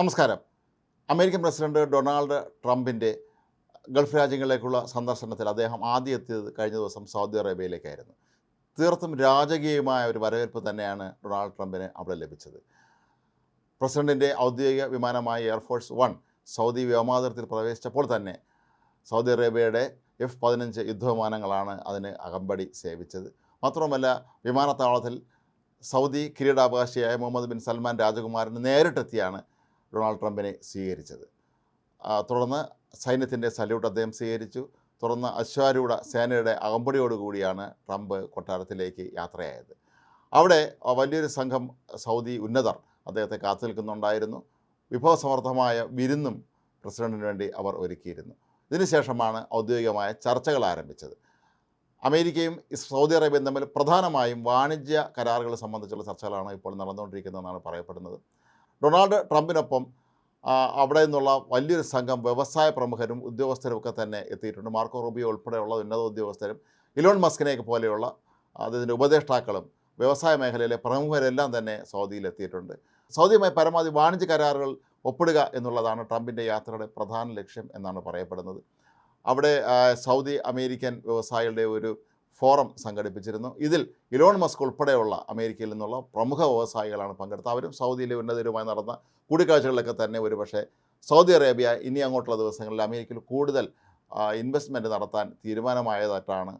നമസ്കാരം. American president Donald ട്രംപിന്റെ Gulf രാജ്യങ്ങളിലേക്കുള്ള സന്ദർശനത്തിൽ അദ്ദേഹം ആദ്യം എത്തിയത് കഴിഞ്ഞ ദിവസം സൗദി അറേബ്യയിലേക്കായിരുന്നു. തീർത്തും രാജകീയമായ ഒരു വരവേൽപ്പ് തന്നെയാണ് ഡൊണാൾഡ് ട്രംപിന് അവിടെ ലഭിച്ചത്. പ്രസിഡന്റിന്റെ ഔദ്യോഗിക വിമാനമായ എയർഫോഴ്സ് വൺ സൗദി വ്യോമാതിർത്തിയിൽ പ്രവേശിച്ചപ്പോൾ തന്നെ സൗദി അറേബ്യയുടെ എഫ് പതിനഞ്ച് യുദ്ധവിമാനങ്ങളാണ് അതിന് അകമ്പടി സേവിച്ചത്. മാത്രമല്ല വിമാനത്താവളത്തിൽ സൗദി കിരീടാവകാശിയായ മുഹമ്മദ് ബിൻ സൽമാൻ രാജകുമാരന് നേരിട്ടെത്തിയാണ് ഡൊണാൾഡ് ട്രംപിനെ സ്വീകരിച്ചത്. തുടർന്ന് സൈന്യത്തിന്റെ സല്യൂട്ട് അദ്ദേഹം സ്വീകരിച്ചു. തുടർന്ന് അശ്വാരൂഢ സേനയുടെ അകമ്പടിയോടുകൂടിയാണ് ട്രംപ് കൊട്ടാരത്തിലേക്ക് യാത്രയായത്. അവിടെ വലിയൊരു സംഘം സൗദി ഉന്നതർ അദ്ദേഹത്തെ കാത്തു നിൽക്കുന്നുണ്ടായിരുന്നു വിഭവസമർത്ഥമായ വിരുന്നും പ്രസിഡന്റിന് വേണ്ടി അവർ ഒരുക്കിയിരുന്നു. ഇതിനുശേഷമാണ് ഔദ്യോഗികമായ ചർച്ചകൾ ആരംഭിച്ചത്. അമേരിക്കയും സൗദി അറേബ്യയും തമ്മിൽ പ്രധാനമായും വാണിജ്യ കരാറുകൾ സംബന്ധിച്ചുള്ള ചർച്ചകളാണ് ഇപ്പോൾ നടന്നുകൊണ്ടിരിക്കുന്നതെന്നാണ് പറയപ്പെടുന്നത്. ഡൊണാൾഡ് ട്രംപിനൊപ്പം അവിടെ നിന്നുള്ള വലിയൊരു സംഘം വ്യവസായ പ്രമുഖരും ഉദ്യോഗസ്ഥരും ഒക്കെ തന്നെ എത്തിയിട്ടുണ്ട്. മാർക്കോ റൂബിയോ ഉൾപ്പെടെയുള്ള ഉന്നത ഉദ്യോഗസ്ഥരും ഇലോൺ മസ്കിനെയൊക്കെ പോലെയുള്ള അതിന്റെ ഉപദേഷ്ടാക്കളും വ്യവസായ മേഖലയിലെ പ്രമുഖരെല്ലാം തന്നെ സൗദിയിൽ എത്തിയിട്ടുണ്ട്. സൗദിയുമായി പരമാവധി വാണിജ്യ കരാറുകൾ ഒപ്പിടുക എന്നുള്ളതാണ് ട്രംപിന്റെ യാത്രയുടെ പ്രധാന ലക്ഷ്യം എന്നാണ് പറയപ്പെടുന്നത്. അവിടെ സൗദി അമേരിക്കൻ വ്യവസായികളുടെ ഒരു ഫോറം സംഘടിപ്പിച്ചിരുന്നു. ഇതിൽ ഇലോൺ മസ്ക് ഉൾപ്പെടെയുള്ള അമേരിക്കയിൽ നിന്നുള്ള പ്രമുഖ വ്യവസായികളാണ് പങ്കെടുത്തത്. അവരും സൗദിയിലെ ഉന്നതരുമായി നടന്ന കൂടിക്കാഴ്ചകളിലൊക്കെ തന്നെ ഒരുപക്ഷെ സൗദി അറേബ്യ ഇനി അങ്ങോട്ടുള്ള ദിവസങ്ങളിൽ അമേരിക്കയിൽ കൂടുതൽ ഇൻവെസ്റ്റ്മെന്റ് നടത്താൻ തീരുമാനമായതായിട്ടാണ്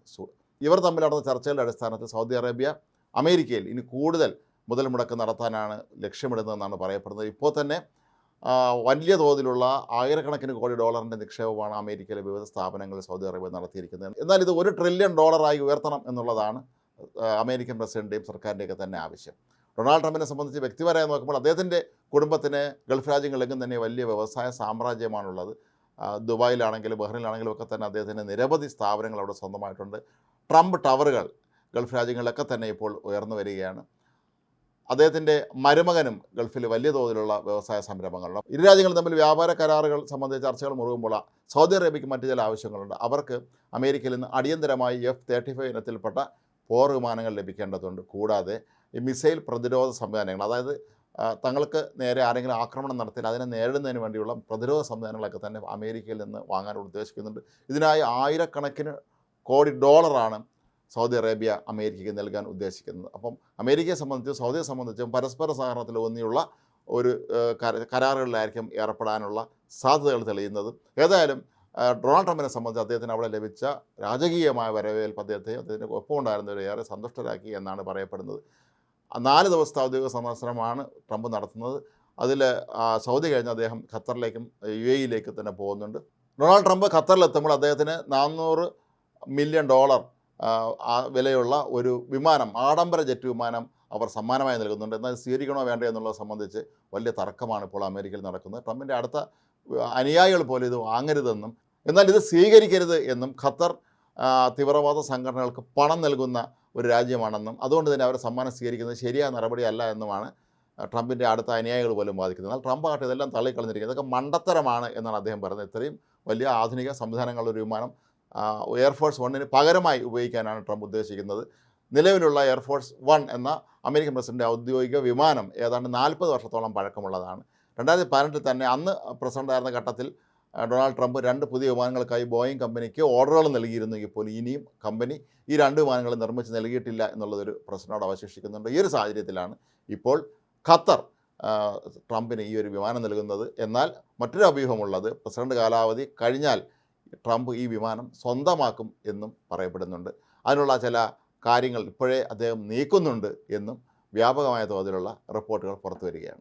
ഇവർ തമ്മിൽ നടന്ന ചർച്ചകളുടെ അടിസ്ഥാനത്തിൽ സൗദി അറേബ്യ അമേരിക്കയിൽ ഇനി കൂടുതൽ മുതൽ മുടക്ക് നടത്താനാണ് ലക്ഷ്യമിടുന്നതെന്നാണ് പറയപ്പെടുന്നത്. ഇപ്പോൾ തന്നെ വലിയ തോതിലുള്ള ആയിരക്കണക്കിന് കോടി ഡോളറിന്റെ നിക്ഷേപമാണ് അമേരിക്കയിലെ വിവിധ സ്ഥാപനങ്ങൾ സൗദി അറേബ്യ നടത്തിയിരിക്കുന്നത്. എന്നാൽ ഇത് ഒരു ട്രില്യൺ ഡോളറായി ഉയർത്തണം എന്നുള്ളതാണ് അമേരിക്കൻ പ്രസിഡന്റെയും സർക്കാരിന്റെയൊക്കെ തന്നെ ആവശ്യം. ഡൊണാൾഡ് ട്രംപിനെ സംബന്ധിച്ച് വ്യക്തിപരമായി നോക്കുമ്പോൾ അദ്ദേഹത്തിന്റെ കുടുംബത്തിന് ഗൾഫ് രാജ്യങ്ങളിലെങ്കിലും തന്നെ വലിയ വ്യവസായ സാമ്രാജ്യമാണുള്ളത്. ദുബായിലാണെങ്കിലും ബഹ്റിനിലാണെങ്കിലും ഒക്കെ തന്നെ അദ്ദേഹത്തിന് നിരവധി സ്ഥാപനങ്ങൾ അവിടെ സ്വന്തമായിട്ടുണ്ട്. ട്രംപ് ടവറുകൾ ഗൾഫ് രാജ്യങ്ങളിലൊക്കെ തന്നെ ഇപ്പോൾ ഉയർന്നു വരികയാണ്. അദ്ദേഹത്തിന്റെ മരുമകനും ഗൾഫിൽ വലിയ തോതിലുള്ള വ്യവസായ സംരംഭങ്ങളുണ്ട്. ഇരു രാജ്യങ്ങളും തമ്മിൽ വ്യാപാര കരാറുകൾ സംബന്ധിച്ച ചർച്ചകൾ മുറുകുമ്പോൾ സൗദി അറേബ്യയ്ക്ക് മറ്റു ചില ആവശ്യങ്ങളുണ്ട്. അവർക്ക് അമേരിക്കയിൽ നിന്ന് അടിയന്തരമായി എഫ് തേർട്ടി ഫൈവ് ഇനത്തിൽപ്പെട്ട പോർ വിമാനങ്ങൾ ലഭിക്കേണ്ടതുണ്ട്. കൂടാതെ ഈ മിസൈൽ പ്രതിരോധ സംവിധാനങ്ങൾ അതായത് തങ്ങൾക്ക് നേരെ ആരെങ്കിലും ആക്രമണം നടത്തിയാൽ അതിനെ നേരിടുന്നതിന് വേണ്ടിയുള്ള പ്രതിരോധ സംവിധാനങ്ങളൊക്കെ തന്നെ അമേരിക്കയിൽ നിന്ന് വാങ്ങാൻ ഉദ്ദേശിക്കുന്നുണ്ട്. ഇതിനായി ആയിരക്കണക്കിന് കോടി ഡോളറാണ് സൗദി അറേബ്യ അമേരിക്കയ്ക്ക് നൽകാൻ ഉദ്ദേശിക്കുന്നത്. അപ്പം അമേരിക്കയെ സംബന്ധിച്ചും സൗദിയെ സംബന്ധിച്ചും പരസ്പര സഹകരണത്തിൽ ഊന്നിയുള്ള ഒരു കരാറുകളിലായിരിക്കും ഏർപ്പെടാനുള്ള സാധ്യതകൾ തെളിയുന്നത്. ഏതായാലും ഡൊണാൾഡ് ട്രംപിനെ സംബന്ധിച്ച് അദ്ദേഹത്തിന് അവിടെ ലഭിച്ച രാജകീയമായ വരവേൽപ്പ് അദ്ദേഹത്തെ അദ്ദേഹത്തിന്റെ ഒപ്പമുണ്ടായിരുന്നവരെ ഏറെ സന്തുഷ്ടരാക്കി എന്നാണ് പറയപ്പെടുന്നത്. നാല് ദിവസത്തെ ഔദ്യോഗിക സന്ദർശനമാണ് ട്രംപ് നടത്തുന്നത്. അതിൽ സൗദി കഴിഞ്ഞ് അദ്ദേഹം ഖത്തറിലേക്കും യു എയിലേക്കും തന്നെ പോകുന്നുണ്ട്. ഡൊണാൾഡ് ട്രംപ് ഖത്തറിലെത്തുമ്പോൾ അദ്ദേഹത്തിന് നാനൂറ് മില്യൺ ഡോളർ വിലയുള്ള ഒരു വിമാനം ആഡംബര ജെറ്റ് വിമാനം അവർ സമ്മാനമായി നൽകുന്നുണ്ട്. എന്നാൽ സ്വീകരിക്കണോ വേണ്ടോ എന്നുള്ളത് സംബന്ധിച്ച് വലിയ തർക്കമാണ് ഇപ്പോൾ അമേരിക്കയിൽ നടക്കുന്നത്. ട്രംപിന്റെ അടുത്ത അനുയായികൾ പോലും ഇത് വാങ്ങരുതെന്നും എന്നാൽ ഇത് സ്വീകരിക്കരുത് എന്നും ഖത്തർ തീവ്രവാദ സംഘടനകൾക്ക് പണം നൽകുന്ന ഒരു രാജ്യമാണെന്നും അതുകൊണ്ട് തന്നെ അവരെ സമ്മാനം സ്വീകരിക്കുന്നത് ശരിയായ നടപടിയല്ല എന്നുമാണ് ട്രംപിന്റെ അടുത്ത അനുയായികൾ പോലും ബാധിക്കുന്നത് എന്നാൽ ട്രംപ് ആകട്ടെ ഇതെല്ലാം തള്ളിക്കളഞ്ഞിരിക്കുന്നത്. ഇതൊക്കെ മണ്ടത്തരമാണ് എന്നാണ് അദ്ദേഹം പറയുന്നത്. ഇത്രയും വലിയ ആധുനിക സംവിധാനങ്ങളുള്ള ഒരു വിമാനം എയർഫോഴ്സ് വണ്ണിന് പകരമായി ഉപയോഗിക്കാനാണ് ട്രംപ് ഉദ്ദേശിക്കുന്നത്. നിലവിലുള്ള എയർഫോഴ്സ് വൺ എന്ന അമേരിക്കൻ പ്രസിഡന്റ് ഔദ്യോഗിക വിമാനം ഏതാണ്ട് നാൽപ്പത് വർഷത്തോളം പഴക്കമുള്ളതാണ്. രണ്ടായിരത്തി പതിനെട്ടിൽ തന്നെ അന്ന് പ്രസിഡന്റായിരുന്ന ഘട്ടത്തിൽ ഡൊണാൾഡ് ട്രംപ് രണ്ട് പുതിയ വിമാനങ്ങൾക്കായി ബോയിങ് കമ്പനിക്ക് ഓർഡറുകൾ നൽകിയിരുന്നെങ്കിൽ പോലും ഇനിയും കമ്പനി ഈ രണ്ട് വിമാനങ്ങൾ നിർമ്മിച്ച് നൽകിയിട്ടില്ല എന്നുള്ളതൊരു പ്രശ്നത്തോട് അവശേഷിക്കുന്നുണ്ട്. ഈ ഒരു സാഹചര്യത്തിലാണ് ഇപ്പോൾ ഖത്തർ ട്രംപിന് ഈ ഒരു വിമാനം നൽകുന്നത്. എന്നാൽ മറ്റൊരു അഭ്യൂഹമുള്ളത് പ്രസിഡന്റ് കാലാവധി കഴിഞ്ഞാൽ ട്രംപ് ഈ വിമാനം സ്വന്തമാക്കും എന്നും പറയപ്പെടുന്നുണ്ട്. അതിനുള്ള ചില കാര്യങ്ങൾ ഇപ്പോഴേ അദ്ദേഹം നീക്കുന്നുണ്ട് എന്നും വ്യാപകമായ തോതിലുള്ള റിപ്പോർട്ടുകൾ പുറത്തു വരികയാണ്.